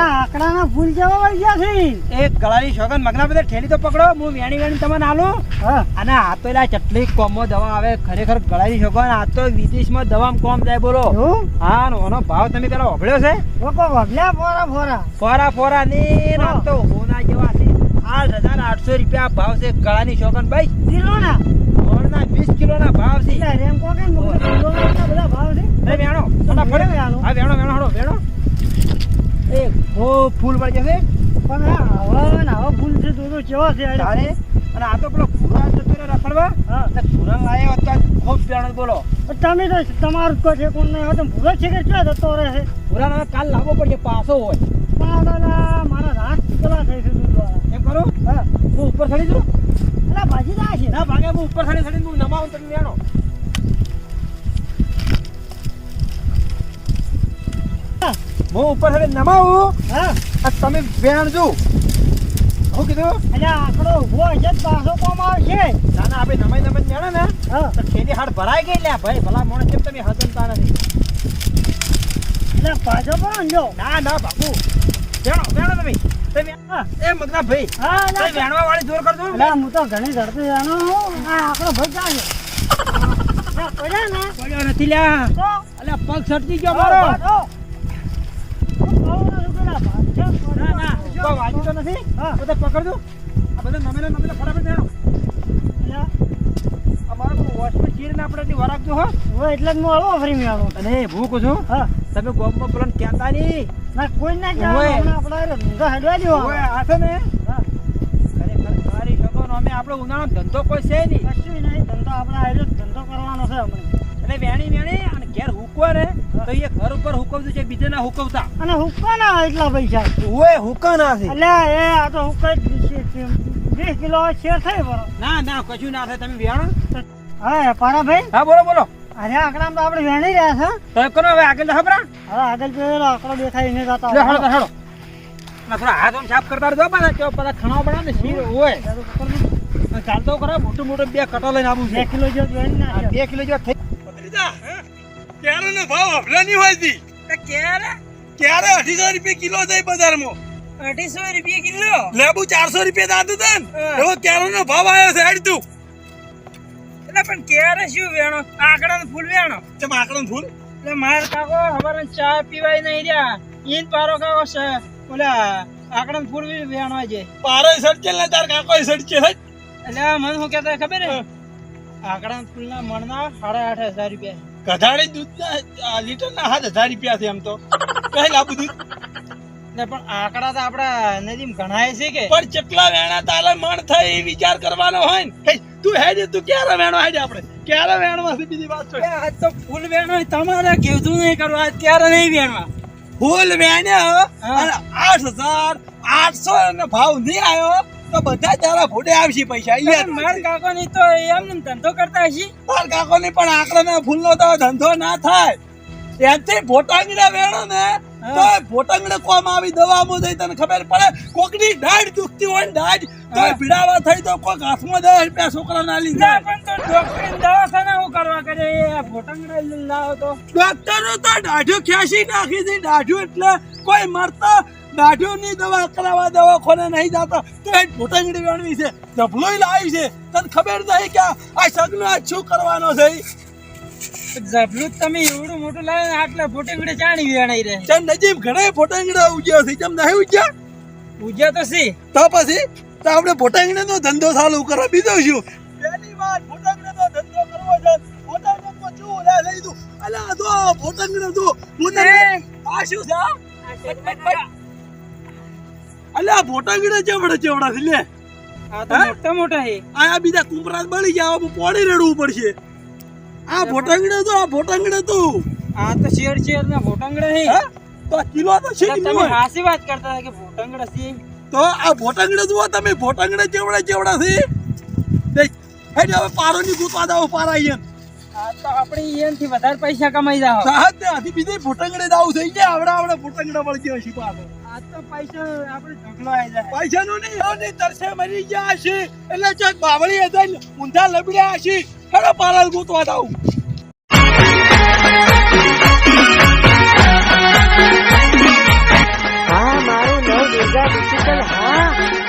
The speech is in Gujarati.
આકડાના ફૂલ જેવા વળી ગયા છે. એ ગળાની શોગન મગના બધા ઠેલી તો પકડો હું વેણી વેણી તમને આલું. હા. અને આ તો એલા ચટલી કોમો દવા આવે ખરેખર ગળાની શોગન આ તો વિદેશમાં દવામાં કોમ જાય બોલો. હા ઓનો ભાવ તમે પેલા ઓભળ્યો છે? લોકો ફોરા ફોરા. ફોરા ફોરા ને તો હોના જેવા છે. આઠ હજાર આઠસો રૂપિયા ભાવ છે ગળાની શોગન ભાઈ. કિલો ના વીસ કિલોના ભાવ છે. રેમ કો કે મુકલે કિલોના બધા ભાવ છે એ વેણો ફટાફટ વેણો વેણો. હા વેણો વેણો હળો વેણો એ ખૂબ ફૂલ પડી જશે? પણ આ હવા ને હવા ફૂલ છે તો કેવા છે અરે અને આ તો પેલો ભૂરા જતો રહ્યો રખડવા? હા. ભૂરંગ આવ્યો તો ખૂબ પ્યાણો બોલો. તમે તો તમારું કહો છે કોણ નહીં હોય તો ભૂલો છે કે ક્યાં જતો રહે છે? ભૂરાનો હવે કાલ લાવવો પડશે પાસો હોય. પાવડાના મારા રાત પેલા થઈ છે તું દ્વારા એમ કરું? હા. હું ઉપર ચડી જઉં? એટલે ભાજી જાય છે ના ભાગે હું ઉપર ચડી ચડીને હું નમાવું તમે વેણો હા. ઉપર હવે નમાવું? હા. તમે વેણજો હું કીધું? એટલે આકડો ઊભો છે પાછો કોમ આવશે. ના ના આપણે નમાઈ નમાઈ જાણે ને. હા. તો ઠેલી હાડ ભરાઈ ગઈ લ્યા ભાઈ ભલા મોણે કેમ તમે હસનતા નથી? એટલે પાછો પણ જો? ના ના બાપુ. વેણો વેણો તમે. તમે એ મગના ભાઈ. હા તમે વેણવા વાળી જોર કરજો. એટલે હું તો ઘણી ઝડપી જાણો. આ આકડો ભાઈ જાય ને? પડ્યો નથી લ્યા. અલ્યા પગ સટકી ગયો મારો. કોઈ વાગ્યું તો નથી હા. બધા પકડજો આ બધા નમેલા નમેલા ફટાફટ એટલે અમારો વોશમાં ચીર ને આપણે એટલી વરાગજો હો હવે એટલે જ હું ફરી મેળવું અને હું છું હા તમે ગોમમાં પેલા ના કોઈ ના ઓવે. આપણે ધંધો હેડવા દેવો આ છે ને અમે આપણો ઉનાળો ધંધો કોઈ છે નહીં કશું નહીં ધંધો આપણે ધંધો કરવાનો છે હમણાં એટલે વેણી વેણી અને ઘેર હુકવા ને તો એ ઘર ઉપર હુકવતું છે બીજે ના હુકવતા અને હુકવાના એટલા પૈસા. ઓય હુકમ ના છે. એટલે એ આ તો હુકાઈ વીસ કિલો શેર થઈ બરો. ના ના કશું ના થાય તમે વેણો હા પારા ભાઈ. હા બોલો બોલો. અરે આકડામાં તો આપણે વેણી રહ્યા છે તમે કરો હવે આગળ તો ખબરા હવે આગળ જોયેલો આકડો દેખાય એને જતા હળો હળો થોડા હાથ સાફ કરતા રહેજો પાછા કેવો પાછા ખણાવ બનાવે ને શીર હોય ચાલતો કરો મોટું મોટું બે કટો લઈને આવું બે કિલો જો વેણી આ નાખ્યો. બે કિલો જેવા થઈ ક્યારેનો ભાવ હફલા નહીં હોય તી. ક્યારે ક્યારે અઢીસો રૂપિયા કિલો થાય બજારમાં. અઢીસો રૂપિયા કિલો? લેબુ ચારસો રૂપિયા દાદુ હતા ને. હા. એવો ભાવ આવ્યો છે હેડ તું. એટલે પણ ક્યારે શું વેણો? આકડા ફૂલ વેણો? ચમ આકડાનું ફૂલ? એટલે માર કાકો હવારે ચા પીવાય નહીં રહ્યા. ઈન પારો કાકો છે ઓલા આકડા ફૂલ વેણો છે પારો સડકેલ ને તાર કાકો સડકેલ હટ. એટલે મને શું કહેતા ખબર હે? આકડા ફૂલના મણના સાડા આઠ હજાર રૂપિયા. ગધાડી દૂધના લીટર ના હાથ હજાર રૂપિયા છે એમ તો. કઈ લાબુ દૂધ ને પણ આંકડા તો આપડા નદીમાં ઘણાય છે કે? પણ કેટલા વેણા તાલે મણ થાય એ વિચાર કરવાનો હોય ને. હે, તું હેડ તું ક્યારે વેણો હેડ આપણે ક્યારે વેણવા છે બીજી વાત છે આજ તો ફૂલ વેણો તમારે કેવું નહીં કરવું અત્યારે નહીં વેણવા. ફૂલ વેણ્યા અને આઠ હજાર આઠસો ભાવ નહીં આવ્યો. તો બધા તારા ફૂટે આવશે પૈસા યાર માર કાકો ની તો એમ ધંધો કરતા હશે. માર કાકો ની પણ આંકડા ફૂલ નો તો ધંધો ના થાય. ત્યાંથી ભોટાંગડા વેણો ને તો ભોટાંગડે કોમ આવી દવામાં દઈ તને ખબર પડે? કોકની દાઢ દુખતી હોય ને દાઢ તો ભીડાવા થઈ તો કોક હાથમાં દસ રૂપિયા છોકરા ના લીધા પણ તો ડોક્ટર દવાખાના હું કરવા કરે? એ ભોટંગડા લાવો તો ડોક્ટરો તો દાઢું ખેંચી નાખી દી દાઢું એટલે કોઈ મરતો દાઢું દવા કરાવવા દવાખાને નહીં જતો. તો એ ભૂટંગડી વેણવી છે. ડબલોય લાવી છે. તને ખબર નહીં કે આ સગનો આ શું કરવાનો છે? જબલું તમે એવડું મોટું લાવે આટલે ભોટંગડે ચાણી વેણાઈ રહે. ચાલ નજીબ ઘણા ફોટાંગડા ઉજ્યા છે. ચમ નહીં ઉજ્યા ઉજ્યા તો સી તો પછી? તો આપણે ફોટાંગડા નો ધંધો ચાલુ કરો. બીજો શું? પહેલી વાર ફોટંગડે નો ધંધો કરવો છે. ફોટાંગડા તો શું લે લઈ દઉં અલા તો ફોટાંગડા તો ફોટાંગડા આ શું છે? આ? અલા ફોટાંગડા ચેવડા ચેવડા છે લે. આ તો? મોટા મોટા હે આ બીજા કુંભરાજ બળી ગયા હવે પોણી રેડવું પડશે. આ ફોટાંગડા તો આ ફોટાંગડા તો. આ તો શેર શેર ના ભોટાંગડા હે હે? તો કિલો તો છે તમે હાસી વાત કરતા કે ભોટાંગડા છે. તો આ ભોટંગડે જુઓ તમે ભોટંગડે ચેવડા ચેવડા છે. દેખ હેડ હવે પારો ની ગુતવા દાવ પારા અહીંયા તો આપણે વધારે પૈસા કમાઈ જાવ સાહેબ ને આથી બીજે દાવ થઈ ગયા. આવડા ફૂટંગડા વળી ગયો તો પૈસા આપણે ઢગલો પૈસા નું નહીં તરસે મરી ગયા છે એટલે જો બાવળી હતા ઊંધા લબડ્યા છે હેડો પાલલ ગોતવા દાવ હા મારું નામ દુર્ગા ડિજિટલ હા.